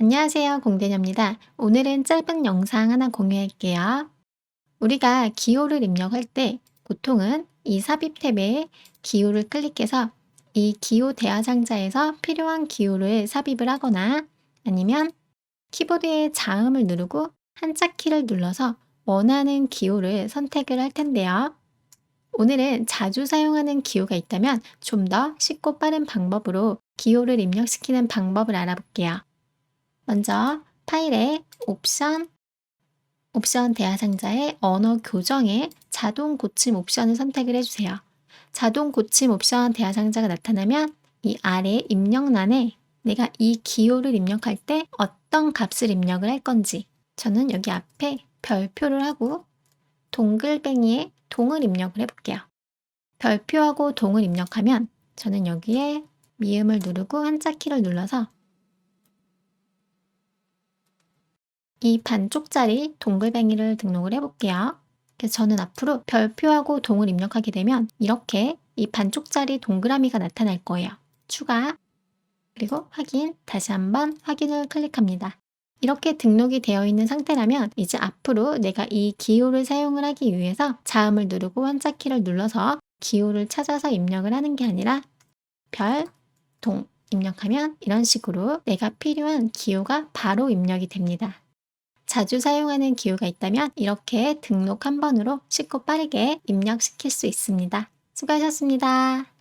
안녕하세요. 공대녀입니다. 오늘은 짧은 영상 하나 공유할게요. 우리가 기호를 입력할 때 보통은 이 삽입 탭에 기호를 클릭해서 이 기호 대화 상자에서 필요한 기호를 삽입을 하거나 아니면 키보드의 자음을 누르고 한자 키를 눌러서 원하는 기호를 선택을 할 텐데요. 오늘은 자주 사용하는 기호가 있다면 좀 더 쉽고 빠른 방법으로 기호를 입력시키는 방법을 알아볼게요. 먼저 파일에 옵션, 옵션 대화 상자의 언어 교정에 자동 고침 옵션을 선택을 해주세요. 자동 고침 옵션 대화 상자가 나타나면 이 아래 입력란에 내가 이 기호를 입력할 때 어떤 값을 입력을 할 건지 저는 여기 앞에 별표를 하고 동글뱅이에 동을 입력을 해볼게요. 별표하고 동을 입력하면 저는 여기에 미음을 누르고 한자 키를 눌러서 이 반쪽짜리 동글뱅이를 등록을 해볼게요. 그래서 저는 앞으로 별표하고 동을 입력하게 되면 이렇게 이 반쪽짜리 동그라미가 나타날 거예요. 추가 그리고 확인 다시 한번 확인을 클릭합니다. 이렇게 등록이 되어 있는 상태라면 이제 앞으로 내가 이 기호를 사용을 하기 위해서 자음을 누르고 한자키를 눌러서 기호를 찾아서 입력을 하는 게 아니라 별, 동 입력하면 이런 식으로 내가 필요한 기호가 바로 입력이 됩니다. 자주 사용하는 기호가 있다면 이렇게 등록 한 번으로 쉽고 빠르게 입력시킬 수 있습니다. 수고하셨습니다.